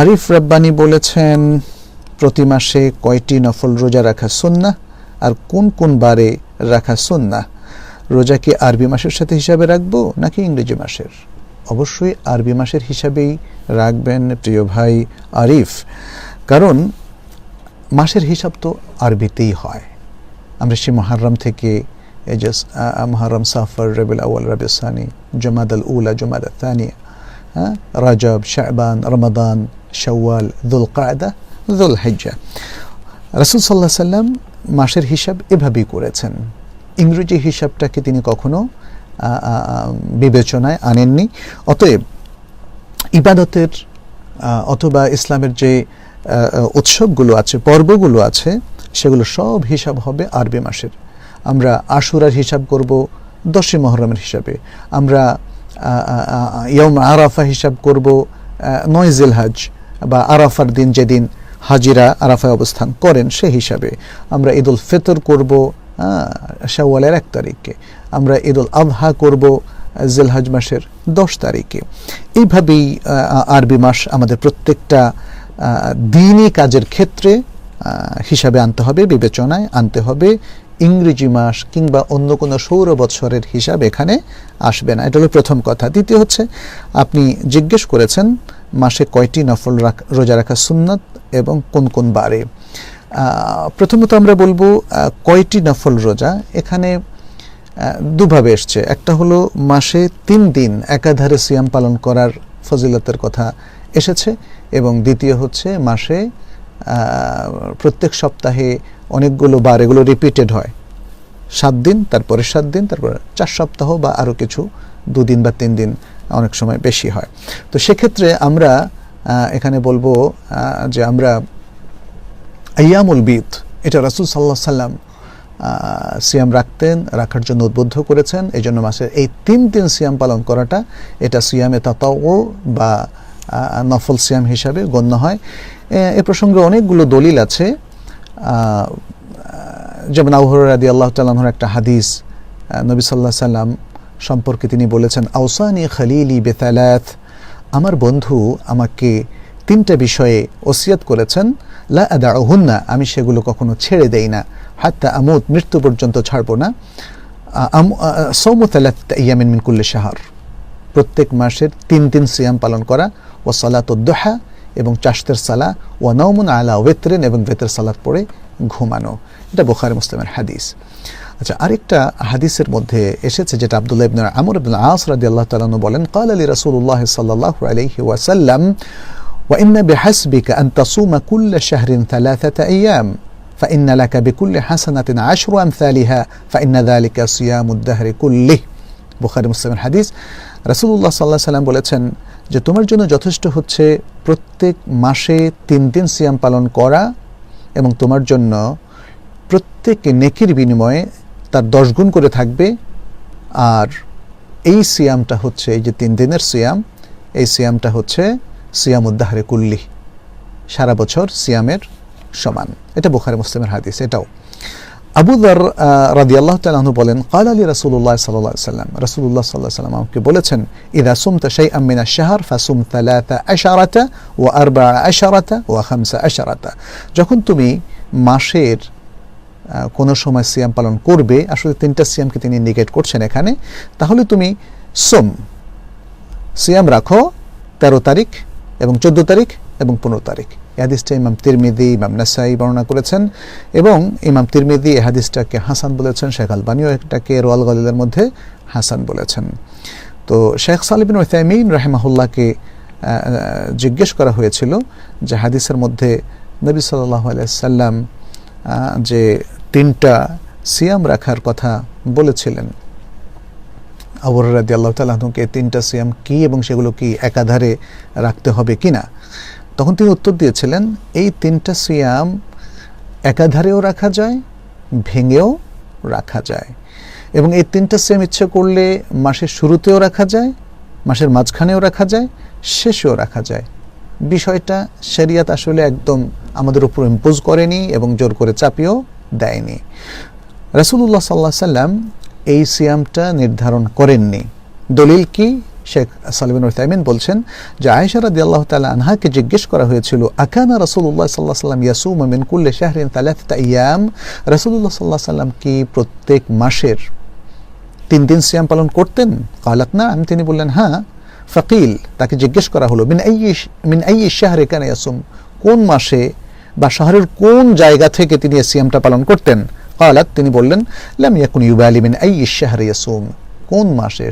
আরিফ রাব্বানি বলেছেন, প্রতি মাসে কয়টি নফল রোজা রাখা সুন্না আর কোন কোন বারে রাখা সুন্না রোজা কি আরবি মাসের সাথে হিসাবে রাখব নাকি ইংরেজি মাসের? অবশ্যই আরবি মাসের হিসাবেই রাখবেন প্রিয় ভাই আরিফ, কারণ মাসের হিসাব তো আরবিতেই হয়। আমরা সে মহারম থেকে যে মহারম সাফর রবিল আউ্ল রবি সানি, জমাদ আল উলা, জমাদ আল হ্যাঁ রাজব শাহবান রমাদান শাওয়াল দুল কায়দা দুল হেজ্জা রসুল সাল্লাহ সাল্লাম মাসের হিসাব এভাবেই করেছেন। ইংরেজি হিসাবটাকে তিনি কখনো বিবেচনায় আনেননি। অতএব ইবাদতের অথবা ইসলামের যে উৎসবগুলো আছে, পর্বগুলো আছে, সেগুলো সব হিসাব হবে আরবি মাসের। আমরা আশুরার হিসাব করব, দশই মহরমের হিসাবে। আমরা ইয়ম আরাফা হিসাব করব নয় জিলহাজ। বা আরাফার দিন যেদিন হাজিরা আরাফায় অবস্থান করেন, সে হিসাবে আমরা ঈদুল ফিতর করব শাওয়ালের এক তারিখে আমরা ঈদুল আবহা করব, জিলহাজ মাসের দশ তারিখে। এইভাবেই আরবি মাস আমাদের প্রত্যেকটা দিনই কাজের ক্ষেত্রে হিসাবে আনতে হবে, বিবেচনায় আনতে হবে। ইংরেজি মাস কিংবা অন্য কোনো সৌর বৎসরের হিসাব এখানে আসবে না। এটা হলো প্রথম কথা। দ্বিতীয় হচ্ছে, আপনি জিজ্ঞেস করেছেন মাসে কয়টি নফল রোজা রাখা সুন্নত এবং কোন কোন বারে? প্রথমত আমরা বলব কয়টি নফল রোজা? এখানে দুভাবে এসছে। একটা হলো মাসে তিন দিন একাধারে সিয়াম পালন করার ফজিলতের কথা এসেছে এবং দ্বিতীয় হচ্ছে মাসে প্রত্যেক সপ্তাহে অনেকগুলো বার এগুলো রিপিটেড হয়। সাত দিন, তারপরে সাত দিন, তারপরে চার সপ্তাহ বা আরও কিছু, দুদিন বা তিন দিন অনেক সময় বেশি হয়। তো সেক্ষেত্রে আমরা এখানে বলব যে আমরা আয়ামুল বিদ এটা রাসুল সাল্লাহ সাল্লাম সিয়াম রাখতেন, রাখার জন্য উদ্বুদ্ধ করেছেন। এই জন্য মাসের এই তিন দিন সিয়াম পালন করাটা, এটা সিয়ামে তাতাও বা নফল সিয়াম হিসাবে গণ্য হয়। এ প্রসঙ্গে অনেকগুলো দলিল আছে। যেমন আউহর রাদি আল্লাহ তাল্লাহর একটা হাদিস নবী সাল্লাহ সাল্লাম সম্পর্কে তিনি বলেছেন আউসানি খালিলি বেতালাত, আমার বন্ধু আমাকে তিনটা বিষয়ে ওসিয়াত করেছেন, লা আদা হুন্না আমি সেগুলো কখনো ছেড়ে দেই না, হাত্তা আমুত, মৃত্যু পর্যন্ত ছাড়বো না সৌমতালাত ইয়ামিন মিনকুল্লে শাহর। প্রত্যেক মাসের তিন তিন সিয়াম পালন করা ও সালাতুদ্দোহা এবং চাষতের সালা ও নৌমুন আলা ওয়েতরেন, এবং বেতের সালাত পড়ে ঘুমানো। এটা বোখারি, মুসলিমের হাদিস। আচ্ছা আরেকটা হাদিসের মধ্যে এসেছে যেটা আব্দুল্লাহ ইবনে আমর ইবনে আস রাদিয়াল্লাহু তাআলা বলেন قال لي رسول الله صلى الله عليه وسلم وإن بحسبك أن تصوم كل شهر ثلاثة أيام فإن لك بكل حسنة عشر أمثالها فإن ذلك صيام الدهر كله বুখারি মুসলিমের হাদিস রাসুল্লাহ সাল্লাহ সাল্লাম বলেছেন যে তোমার জন্য যথেষ্ট হচ্ছে প্রত্যেক মাসে তিন দিন সিয়াম পালন করা এবং তোমার জন্য প্রত্যেক নেকির বিনিময়ে তার দশ গুণ করে থাকবে। আর এই সিয়ামটা হচ্ছে, এই যে তিন দিনের সিয়াম, এই সিয়ামটা হচ্ছে সিয়াম উদ্দাহারে কুল্লি। সারা বছর সিয়ামের সমান। এটা বুখারি মুসলিমের হাদিস, এটাও। আবু দর রাদি আল্লাহ তালু বলেন কাল আলী রাসুল্লাহ সাল্লাহ সাল্লাম। রাসুল্লাহ সাল্লাহ সাল্লাম আমাকে বলেছেন, ইদা সুমতা শাই আমিনা শাহর ফাসুম তালাতা আশারাতা ও আরবা আশারাতা ও খামসা আশারাতা। যখন তুমি মাসের কোনো সময় সিয়াম পালন করবে, আসলে তিনটা সিয়ামকে তিনি ইন্ডিকেট করছেন এখানে, তাহলে তুমি সোম, সিয়াম রাখো তেরো তারিখ এবং চোদ্দ তারিখ এবং পনেরো তারিখ। এ হাদিসটা ইমাম তিরমিদি ইমাম নাসাই বর্ণনা করেছেন এবং ইমাম তিরমিদি এ হাদিসটাকে হাসান বলেছেন, শেখ আলবানিও এটাকে রোয়াল গলিলের মধ্যে হাসান বলেছেন। তো শেখ সালিবিন ওসাইমিন রাহেমাহুল্লাহকে জিজ্ঞেস করা হয়েছিল যে হাদিসের মধ্যে নবী সাল্লাহ সাল্লাম যে তিনটা সিয়াম রাখার কথা বলেছিলেন। আবর রাদি আল্লাহ তালাহকে তিনটা সিয়াম কি এবং সেগুলো কি একাধারে রাখতে হবে কি না তখন তিনি উত্তর দিয়েছিলেন, এই তিনটা সিয়াম একাধারেও রাখা যায়, ভেঙেও রাখা যায়। এবং এই তিনটা সিয়াম ইচ্ছে করলে মাসের শুরুতেও রাখা যায়, মাসের মাঝখানেও রাখা যায়, শেষেও রাখা যায়। বিষয়টা শরিয়াত আসলে একদম আমাদের উপর ইম্পোজ করেনি এবং জোর করে চাপিয়েও দেয়নি। রাসুল্লাহ সাল্লাহ সাল্লাম এই সিয়ামটা নির্ধারণ করেননি। দলিল কি? শেখ সালিবিন উসাইমিন বলছেন যে আয়েশা রাদি আল্লাহ তালা আনহাকে জিজ্ঞেস করা হয়েছিল, আকানা রসুল্লাহ সাল্লাহ সাল্লাম ইয়াসুম মিন কুল্লে শাহরিন তালাফতা ইয়াম রসুল্লাহ সাল্লাহ সাল্লাম কি প্রত্যেক মাসের তিন দিন সিয়াম পালন করতেন? কালাত, না। আমি তিনি বললেন হ্যাঁ। ফকিল, তাকে জিজ্ঞেস করা হলো, মিন আই মিন আই শাহরে কেন ইয়াসুম? কোন মাসে বা শহরের কোন জায়গা থেকে তিনি এই সিয়ামটা পালন করতেন? কালাত তিনি বললেন, লাম ইয়াকুন ইউবালিমিন আই শাহরে ইয়াসুম। কোন মাসে